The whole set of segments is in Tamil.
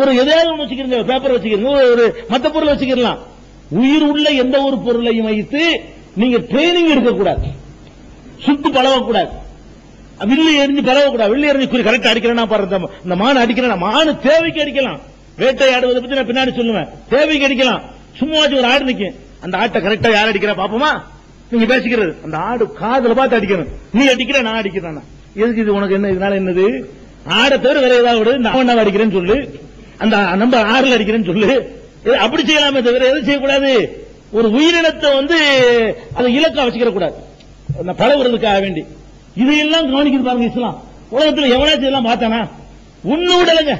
ஒரு எதையாவது ஒண்ணு வச்சுக்கிறீங்க பேப்பர் வச்சுக்கிறீங்க ஒரு- மற்ற மத்த பொருள் வச்சுக்கலாம் உயிர் உள்ள எந்த ஒரு பொருளையும் வைத்து நீங்க ட்ரைனிங் எடுக்கக்கூடாது. சுட்டு பழகக்கூடாது. வில்லு எரிஞ்சு பழகக்கூடாது. வில்லு எரிஞ்சு குறி கரெக்டா அடிக்கிறேன்னா பாரு இந்த- மான் அடிக்கிறேன் மானு தேவைக்கு அடிக்கலாம். வேட்டையாடுவதை பத்தி நான் பின்னாடி சொல்லுவேன். தேவைக்கு அடிக்கலாம். சும்மா ஒரு ஆடு நிக்கும். அந்த ஆட்டை கரெக்டா யார் அடிக்கிறா பாப்போமா? நீங்க பேசிக்கிறது. அந்த ஆடு காதுல பார்த்து அடிக்கணும். நீ அடிக்கிற நான் அடிக்கிறேன் எதுக்கு இது உனக்கு என்ன இதனால என்னது? ஆடை தவிர வேற ஏதாவது விடு. நான் ஒண்ணாவது அடிக்கிறேன்னு சொல்லு. அந்த நம்ம ஆறுல அடிக்கிறேன்னு சொல்லு. அப்படி செய்யலாமே தவிர எதுவும் செய்யக்கூடாது. ஒரு உயிரினத்தை வந்து அதை இலக்கா வச்சுக்கிற கூடாது அந்த பழகுறதுக்காக வேண்டி. இதையெல்லாம் கவனிக்கிறது பாருங்க இஸ்லாம். உலகத்தில் எவனாச்சும் எல்லாம் பார்த்தானா? ஒண்ணு விடலைங்க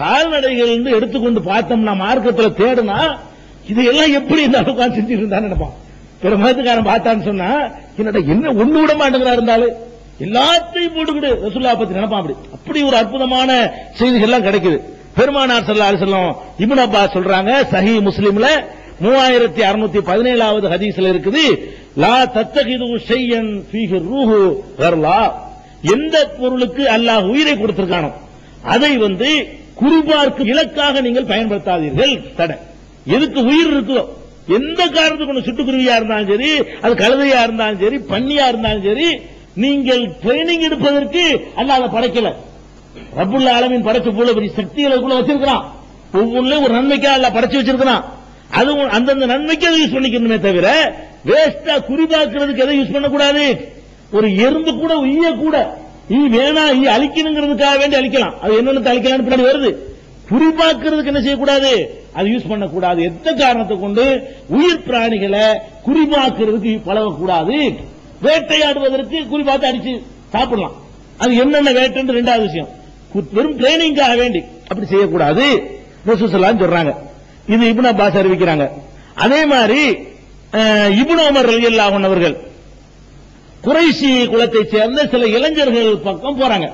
கால்நடைகள் இருந்து எடுத்துக்கொண்டு பார்த்தோம்னா மார்க்கத்தில் தேடுனா இதையெல்லாம் எப்படி இந்த அளவுக்கு செஞ்சுட்டு இருந்தான்னு நினைப்பான். பிற மதத்துக்காரன் பார்த்தான்னு சொன்னா என்னடா என்ன ஒண்ணு விட மாட்டேங்கிறா இருந்தாலும் எல்லாத்தையும் போட்டுக்கிட்டு ரசுல்லா பத்தி நினைப்பான் அப்படி. அப்படி ஒரு அற்புதமான செய்திகள் எல்லாம் கிடைக்குது. பெருமானார் சல்லா அலைஹி வஸல்லம் இப்னு சொல்றாங்க சஹி முஸ்லீம்ல மூவாயிரத்தி அறுநூத்தி பதினேழாவது ஹதீஸ்ல இருக்குது லா தத்தகிது ஷையன் ஃபீஹி ரூஹு கர்லா. எந்த பொருளுக்கு அல்லாஹ் உயிரை கொடுத்திருக்கானோ அதை வந்து குறிபார்க்கும் இலக்காக நீங்கள் பயன்படுத்தாதீர்கள். தடை. எதுக்கு உயிர் இருக்குதோ எந்த காரணத்துக்கு ஒண்ணு சிட்டுக்குருவியா இருந்தாலும் சரி அது கழுதையா இருந்தாலும் சரி பண்ணியா இருந்தாலும் சரி நீங்கள் ட்ரைனிங் எடுப்பதற்கு அல்லாஹ் அதை படைக்கல. ரப்புல் ஆலமின் படைச்ச போல பெரிய சக்திகளை வச்சிருக்கிறான். ஒவ்வொன்றும் ஒரு நன்மைக்கா அல்ல படைச்சு வச்சிருக்கிறான். அது அந்தந்த நன்மைக்கு அதை யூஸ் பண்ணிக்கணுமே தவிர வேஸ்டா குறிபாக்குறதுக்கு எதை யூஸ் பண்ணக்கூடாது? ஒரு எறும்பு கூட ஈய கூட ஈ வேணா ஈ அழிக்கணுங்கிறதுக்காக வேண்டி அழிக்கலாம். அது என்னென்ன அழிக்கலாம்னு பின்னாடி வருது. குறிபாக்குறதுக்கு என்ன செய்யக்கூடாது? அது யூஸ் பண்ணக்கூடாது. எந்த காரணத்தை கொண்டு? உயிர் பிராணிகளை குறிபாக்குறதுக்கு பழகக்கூடாது. வேட்டையாடுவதற்கு குறிபாத்து அடிச்சு சாப்பிடலாம். அது என்னென்ன வேட்டைன்னு ரெண்டாவது விஷயம். வெறும் ட்ரைனிங்காக வேண்டி. அப்படி செய்யக்கூடாது. ரசூசல்லாம் சொல்றாங்க. இது இப்னு அப்பாஸ் அறிவிக்கிறாங்க. அதே மாதிரி அஹ், இப்னு உமர் அவர்கள் குறைசி குலத்தைச் சேர்ந்த சில இளைஞர்கள் பக்கம் போறாங்க.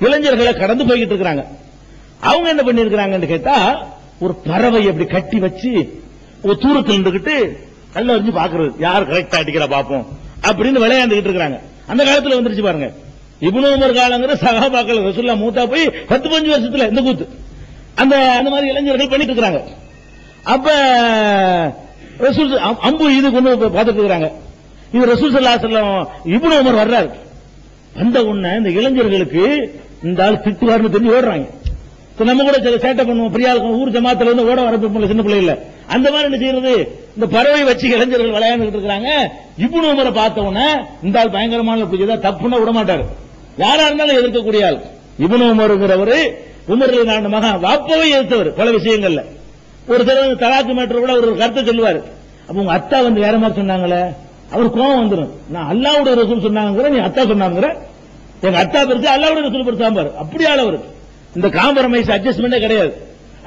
இளைஞர்களை கடந்து போய்கிட்டு இருக்கிறாங்க. அவங்க என்ன பண்ணிருக்கிறாங்கன்னு கேட்டா ஒரு பறவை அப்படி கட்டி வச்சு ஒரு தூரத்தில் நின்றுகிட்டு கல்ல வச்சு பாக்குறது யார் கரெக்டா அடிக்கிற பாப்போம். அப்படின்னு விளையாண்டுகிட்டு இருக்கிறாங்க. அந்த காலத்துல வந்துருச்சு பாருங்க. இப்னு உமர் காலங்கிற சகாபாக்கள் ரசுல்லா மூத்தா போய் பத்து பஞ்சு வருஷத்துல இந்த கூத்து. அந்த அந்த மாதிரி இளைஞர்கள் பண்ணிட்டு இருக்கிறாங்க. அப்ப ரசூல் அம்பு இது கொண்டு போய் பார்த்துட்டு இருக்கிறாங்க. இது ரசூல் சல்லா செல்லம் இப்னு உமர் வர்றாரு. வந்த உடனே இந்த இளைஞர்களுக்கு இந்த ஆள் திட்டுவார்னு தெரிஞ்சு ஓடுறாங்க. நம்ம கூட சில சேட்டை பண்ணுவோம் பிரியா இருக்கும் ஊர் ஜமாத்துல இருந்து ஓட வர சின்ன பிள்ளை அந்த மாதிரி என்ன செய்யறது? இந்த பறவை வச்சு இளைஞர்கள் விளையாண்டுட்டு இருக்காங்க இப்னு உமரை பார்த்த உடனே இந்த ஆள் பயங்கரமான பிடிச்சதா தப்புன்னா விட மாட்டாரு யாரா இருந்தாலும் எதிர்க்கக்கூடிய ஆள். இப்னு உமருங்கிறவரு உமரில் நாடு மகன் வாப்பவே எதிர்த்தவர் பல விஷயங்கள்ல. ஒரு தடவை தலாக்கு மேட்டர் கூட ஒரு கருத்தை சொல்லுவார். அப்ப உங்க அத்தா வந்து வேற மாதிரி சொன்னாங்களே அவர் கோபம் வந்துடும் நான் அல்லாவுடைய ரசூல் சொன்னாங்கிற நீ அத்தா சொன்னாங்கிற எங்க அத்தா பெருசு அல்லாவுடைய ரசூல் பெருசா பாரு. அப்படி ஆள் அவருக்கு இந்த காம்பரமைஸ் அட்ஜஸ்ட்மெண்டே கிடையாது.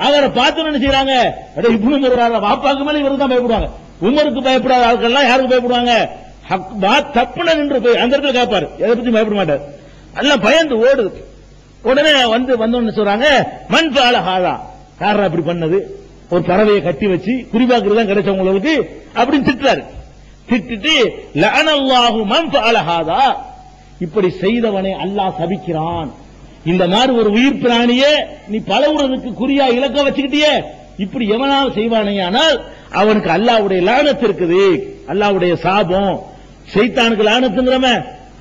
அவரை பார்த்து என்ன செய்யறாங்க அட இப்னு உமர் வாப்பாக்கு மேல இவருக்கு தான் பயப்படுவாங்க. உமருக்கு பயப்படாத ஆட்கள்லாம் யாருக்கு பயப்படுவாங்க? வா தப்புன நின்று போய் அந்த இடத்துல கேட்பாரு எதை பத்தி பயப்பட மாட்டார். எல்லாம் பயந்து ஓடுது. உடனே வந்து வந்தோன்னு சொல்றாங்க மண் பால ஹாதா யாரா அப்படி பண்ணது? ஒரு பறவையை கட்டி வச்சு குறிபாக்குறது தான் கிடைச்சவங்களுக்கு அப்படின்னு திட்டுறாரு. திட்டுட்டு லனல்லாஹு மண் பால ஹாதா. இப்படி செய்தவனை அல்லாஹ் சபிக்கிறான். இந்த மாதிரி ஒரு உயிர் பிராணியே நீ பலவுறதுக்கு குறியா இலக்க வச்சுக்கிட்டியே. இப்படி எவனாவது செய்வானே ஆனால் அவனுக்கு அல்லாவுடைய லானத்து இருக்குது. அல்லாஹ்வுடைய சாபம். செய்தானுக்கு லானத்துங்கிறம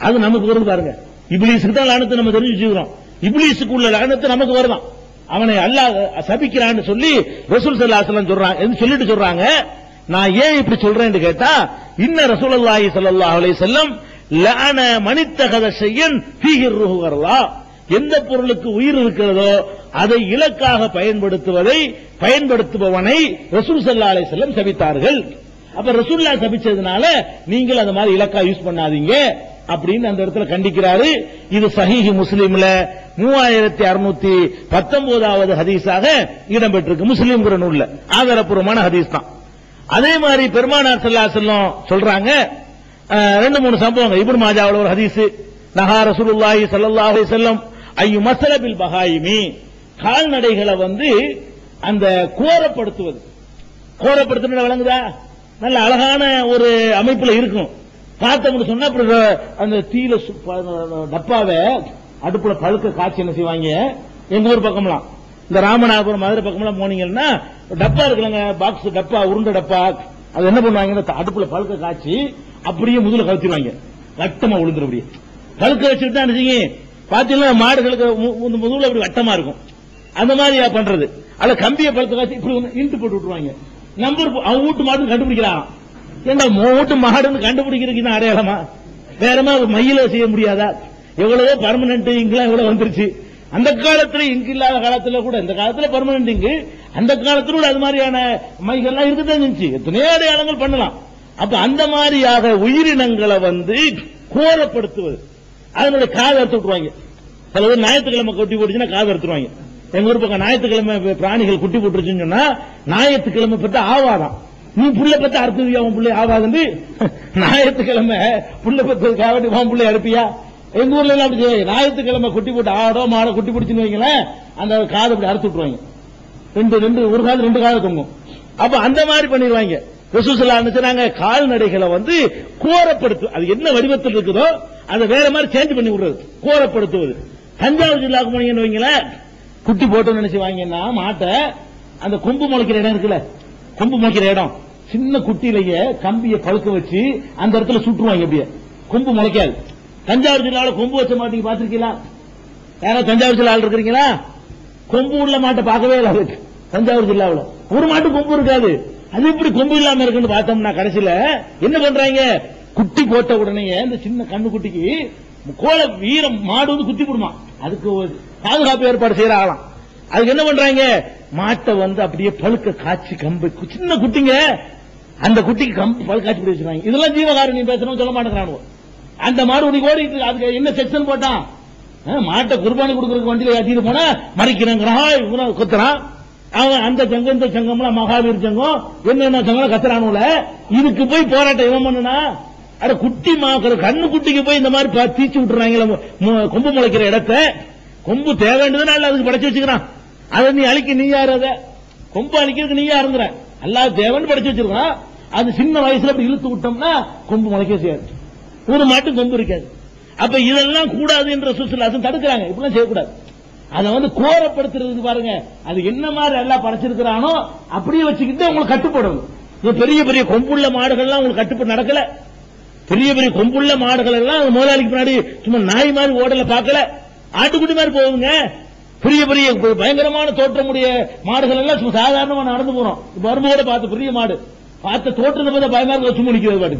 அது நமக்கு வருது பாருங்க. இப்ளீஸுக்கு தான் லானத்தை நம்ம தெரிஞ்சு வச்சுக்கிறோம் இப்ளீஸுக்கு உள்ள லானத்து நமக்கு வருதான். அவனை அல்லாஹ் சபிக்கிறான்னு சொல்லி ரசூல் ஸல்லல்லாஹு சொல்றாங்க என்று சொல்லிட்டு சொல்றாங்க? நான் ஏன் இப்படி சொல்றேன்னு கேட்டா இன்ன ரசூலுல்லாஹி ஸல்லல்லாஹு அலைஹி வஸல்லம் லஅன மனித்தகத ஷையன் ஃபீஹி ரூஹு வரலா. எந்த பொருளுக்கு உயிர் இருக்கிறதோ அதை இலக்காக பயன்படுத்துவதை பயன்படுத்துபவனை ரசூல் சல்லா அலை செல்லம் சபித்தார்கள். அப்ப ரசூல்லா சபிச்சதுனால நீங்கள் அந்த மாதிரி இலக்கா யூஸ் பண்ணாதீங்க. அப்படின்னு அந்த இடத்துல கண்டிக்கிறாரு. இது சஹீஹி முஸ்லீம்ல மூவாயிரத்தி அறுநூத்தி பத்தொன்பதாவது ஹதீஸாக இடம்பெற்றிருக்கு. முஸ்லிம்ங்கிற நூல்ல. ஆதாரப்பூர்வமான ஹதீஸ் தான். அதே மாதிரி பெருமானார் சல்லா செல்லம் சொல்றாங்க. அஹ், ரெண்டு மூணு சம்பவங்கள். இப்னு மாஜாவுல ஒரு ஹதீஸ். நஹா ரசூலுல்லாஹி சல்லாஹி செல்லம் ஐயு மசலபில் பஹாயிமி. கால்நடைகளை வந்து அந்த கோரப்படுத்துவது. கோரப்படுத்துறது விளங்குதா? நல்ல அழகான ஒரு அமைப்புல இருக்கும். பார்த்தோம்னு சொன்னா அப்புறம் அந்த தீல சு- டப்பாவை அடுப்புல பழுக்க காய்ச்சி என்ன செய்வாங்க? எங்க ஊர் பக்கம்லாம். இந்த ராமநாதபுரம் மதுரை பக்கமெல்லாம் போனீங்கன்னா டப்பா இருக்குல்லங்க பாக்ஸ் டப்பா உருண்டை டப்பா அது என்ன பண்ணுவாங்க அடுப்புல பழுக்க காய்ச்சி அப்படியே முதுல கவுத்திடுவாங்க வட்டமா விழுந்துரும் அப்படியே. பழுக்க வச்சுட்டு தான் நினைச்சீங்க பாத்தீங்கன்னா மாடுகளுக்கு மு- முதுகுல அப்படி வட்டமா இருக்கும். அந்த மாதிரி பண்றது. அதுல கம்பியை பழுக்க காய்ச்சி இப்படி இழுத்து போட்டு விட்டுருவாங்க. நம்பர் அவன் வீட்டு மாடு கண்டுபிடிக்கிறான் ஏண்டா மூட்டு மாடுன்னு கண்டுபிடிக்கிறதுக்கு தான் அடையாளமா? வேறமா மயில செய்ய முடியாதா? எவ்வளவோ பர்மனன்ட் இங்கெல்லாம் எவ்வளவு வந்துருச்சு. அந்த காலத்துல இங்கு இல்லாத காலத்துல கூட இந்த காலத்துல பர்மனன்ட் இங்கு அந்த காலத்துல கூட அது மாதிரியான மைகள்லாம் இருக்குதான் இருந்துச்சு. எத்தனையோ அடையாளங்கள் பண்ணலாம். அப்ப அந்த மாதிரியாக உயிரினங்களை வந்து கோரப்படுத்துவது. அதனுடைய காதை அறுத்து விட்டுருவாங்க. சில பேர் ஞாயிற்றுக்கிழமை கொட்டி போட்டுச்சுன்னா காதை அறுத்துருவாங்க எங்க ஊர் பக்கம் ஞாயிற்றுக்கிழமை பிராணிகள் குட்டி போட்டுருச்சுன்னு சொன்னா ஞாயிற்றுக்கிழமை பெற்ற ஆவாதான். நீ புள்ள பத்த அறுத்துவியா உன் பிள்ளை ஆவாதுன்னு? ஞாயிற்றுக்கிழமை புள்ள பத்ததுக்காக உன் பிள்ளை அறுப்பியா? எங்க ஊர்ல எல்லாம் அப்படி ஞாயிற்றுக்கிழமை குட்டி போட்டு ஆடோ மாடோ குட்டி பிடிச்சுன்னு வைங்களேன். அந்த காதை அப்படி அறுத்து விட்டுருவாங்க. ரெண்டு ரெண்டு ஒரு காது ரெண்டு காது தொங்கும். அப்ப அந்த மாதிரி பண்ணிடுவாங்க. ரசூசல்லா நாங்க கால்நடைகளை வந்து கோரப்படுத்து அது என்ன வடிவத்தில் இருக்குதோ அதை வேற மாதிரி சேஞ்ச் பண்ணி விடுறது. கோரப்படுத்துவது. தஞ்சாவூர் ஜில்லாவுக்கு போனீங்கன்னு வைங்களேன். குட்டி போட்டு நினைச்சு வாங்கன்னா மாட்டை அந்த கொம்பு முளைக்கிற இடம் இருக்குல்ல கொம்பு முளைக்கிற இடம். சின்ன குட்டியிலேயே கம்பியை பழுக்க வச்சு அந்த இடத்துல சுட்டுருவாங்க அப்படியே கொம்பு முளைக்காது. தஞ்சாவூர் ஜில்லாவுல கொம்பு வச்ச மாட்டீங்க பாத்திருக்கீங்களா யாராவது தஞ்சாவூர் ஜில்லா ஆள் இருக்கிறீங்களா? கொம்பு உள்ள மாட்டை பார்க்கவே இல்லை அதுக்கு தஞ்சாவூர் ஜில்லாவுல ஒரு மாட்டு கொம்பு இருக்காது. அது எப்படி கொம்பு இல்லாம இருக்குன்னு பார்த்தோம்னா கடைசியில என்ன பண்றாங்க? குட்டி போட்ட உடனே இந்த சின்ன கண்ணு குட்டிக்கு கோல வீரம் மாடு வந்து குத்தி போடுமா. அதுக்கு ஒரு பாதுகாப்பு ஏற்பாடு செய்யற அதுக்கு என்ன பண்றாங்க? மாட்டை வந்து அப்படியே பழுக்க காய்ச்சி கம்பு சின்ன குட்டிங்க அந்த குட்டிக்கு கம்பு பல் காட்சி வச்சிருக்காங்க இதெல்லாம் ஜீவகாரணி பேசணும் சொல்ல மாட்டேங்கிறானுவோ? அந்த மாடு உனக்கு ஓடிட்டு இருக்கு. அதுக்கு என்ன செக்ஷன் போட்டான்? ஆ, மாட்டை குர்பானி கொடுக்கறதுக்கு வண்டியில ஏற்றிட்டு போனா மறைக்கிறேங்கிறான் இவனை குத்துறான். அவன் அந்த சங்கம் இந்த சங்கம்லாம் மகாவீர் சங்கம் என்னென்ன சங்கம் கத்துறானுல இதுக்கு போய் போராட்டம் இவன் பண்ணுனா? அட குட்டி மாக்கிற கண்ணு குட்டிக்கு போய் இந்த மாதிரி தீச்சு விட்டுறாங்களே கொம்பு முளைக்கிற இடத்த. கொம்பு தேவைன்றதுனால அதுக்கு படைச்சு வச்சுக்கிறான். அதை நீ அழிக்க நீ யார் அதை? கொம்பு அழிக்கிறதுக்கு நீ யாருங்கிற? அல்லாஹ் தேவன் படிச்சு வச்சிருக்கான். அது சின்ன வயசுல அப்படி இழுத்து விட்டோம்னா கொம்பு முளைக்க செய்யாது. ஒரு மாட்டு கொம்பு இருக்காது. அப்ப இதெல்லாம் கூடாது என்ற சுற்றுலாசம் தடுக்கிறாங்க. இப்படிலாம் செய்யக்கூடாது. அதை வந்து கோரப்படுத்துறதுக்கு பாருங்க. அது என்ன மாதிரி எல்லாம் படைச்சிருக்கிறானோ அப்படியே வச்சுக்கிட்டு உங்களுக்கு கட்டுப்படணும் பெரிய பெரிய கொம்புள்ள மாடுகள்லாம் உங்களுக்கு கட்டுப்பட்டு நடக்கல. பெரிய பெரிய கொம்புள்ள மாடுகள் எல்லாம் முதலாளிக்கு பின்னாடி சும்மா நாய் மாதிரி ஓடல பார்க்கல. ஆட்டுக்குட்டி மாதிரி போகுங்க. பெரிய பெரிய பயங்கரமான தோற்றமுடைய மாடுகள் எல்லாம் சாதாரணமா நடந்து போறோம். இப்ப வரும்போது பார்த்து பெரிய மாடு. பார்த்து தோற்றத்தை பார்த்து பயமா இருக்கு சும்மா நிக்கிறது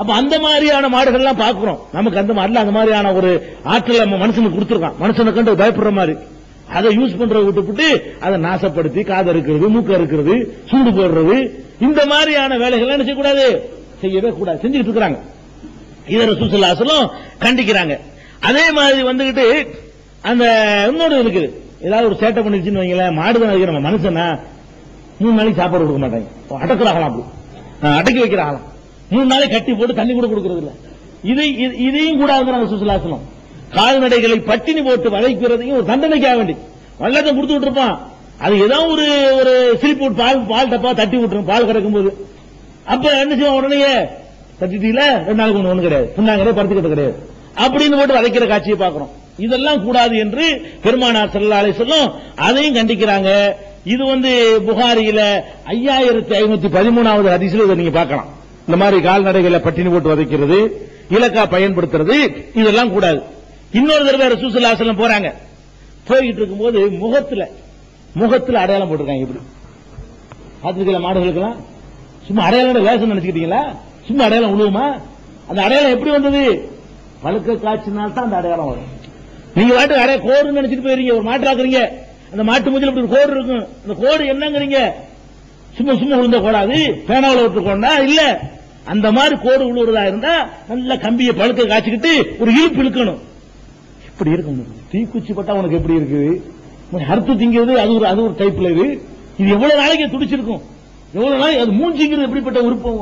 அப்ப அந்த மாதிரியான மாடுகள் எல்லாம் பாக்குறோம் நமக்கு அந்த மாதிரி அந்த மாதிரியான ஒரு ஆற்றல் நம்ம மனுஷனுக்கு கொடுத்துருக்கான். மனுஷனை கண்டு பயப்படுற மாதிரி. அதை யூஸ் பண்றத விட்டுப்புட்டு அதை நாசப்படுத்தி காதை இருக்கிறது மூக்க இருக்கிறது சூடு போடுறது. இந்த மாதிரியான வேலைகள் என்ன செய்யக்கூடாது? செய்யவே கூடாது. செஞ்சுட்டு இருக்கிறாங்க. இதை ரசூசல்லாசலும் கண்டிக்கிறாங்க. அதே மாதிரி வந்துகிட்டு அந்த இன்னொரு இருக்குது. ஏதாவது ஒரு சேட்டை பண்ணிருச்சுன்னு வைங்களேன் மாடுதான் வைக்கிற நம்ம மனுஷனா மூணு நாளைக்கு சாப்பாடு கொடுக்க மாட்டாங்க. அடக்குறாங்களாம் அப்படி. அடக்கி வைக்கிறாங்களாம். மூணு நாளைக்கு கட்டி போட்டு தண்ணி கூட கொடுக்கறது இல்ல. இது இதையும் கூட கூடாதுங்கிறாங்க சுசலாசனம். கால்நடைகளை பட்டினி போட்டு வளைக்கிறதையும் ஒரு தண்டனைக்காக வேண்டி. வல்லத்தை கொடுத்து விட்டுருப்பான். அது ஏதோ ஒரு ஒரு சிரிப்பு பால் பால் டப்பா தட்டி விட்டுரும் பால் கறக்கும் போது அப்ப என்ன செய்வோம் உடனே? தட்டிட்டீங்களா? ரெண்டு நாளுக்கு ஒண்ணு ஒண்ணு கிடையாது. புண்ணாங்க கிடையாது பருத்திக்கிட்ட கிடையாது. அப்படின்னு போட்டு வதைக்கிற காட்சியை பாக்குறோம் இதெல்லாம் கூடாது என்று பெருமானார் ஸல்லல்லாஹு அலைஹி அதையும் கண்டிக்கிறாங்க. இது வந்து புகாரியில ஐயாயிரத்தி ஐநூத்தி பதிமூணாவது அதிசயம் இதை நீங்க பார்க்கலாம். இந்த மாதிரி கால்நடைகளை பட்டினி போட்டு வதைக்கிறது இலக்கா பயன்படுத்துறது இதெல்லாம் கூடாது. இன்னொரு தடவை ரசூலுல்லாஹி அலைஹி போறாங்க. போய்கிட்டு இருக்கும்போது முகத்துல முகத்துல அடையாளம் போட்டிருக்காங்க இப்படி. பார்த்துருக்கல மாடுகளுக்கெல்லாம்? சும்மா அடையாளம் வேஷம் நினைச்சுக்கிட்டீங்களா? சும்மா அடையாளம் உழுவுமா? அந்த அடையாளம் எப்படி வந்தது? பழுக்க காய்ச்சினால் தான் அந்த அடையாளம் வரும். நீங்க வாட்டு அடைய கோடுன்னு நினைச்சிட்டு போயிருங்க ஒரு மாட்டாக்குறீங்க அந்த மாட்டு மூஞ்சில் இப்படி ஒரு கோடு இருக்கும். அந்த கோடு என்னங்கிறீங்க? சும்மா சும்மா விழுந்த கூடாது பேனாவில் விட்டு இல்ல. அந்த மாதிரி கோடு விழுவுறதா இருந்தா நல்ல கம்பியை பழுக்க காய்ச்சிக்கிட்டு ஒரு இழுப்பு இழுக்கணும். இப்படி இருக்கும். தீக்குச்சி பட்டா உனக்கு எப்படி இருக்குது அறுத்து திங்கிறது அது ஒரு அது ஒரு டைப்ல இது. இது எவ்வளவு நாளைக்கு துடிச்சிருக்கும்? எவ்வளவு நாளைக்கு அது மூஞ்சிங்கிறது எப்படிப்பட்ட உறுப்பு?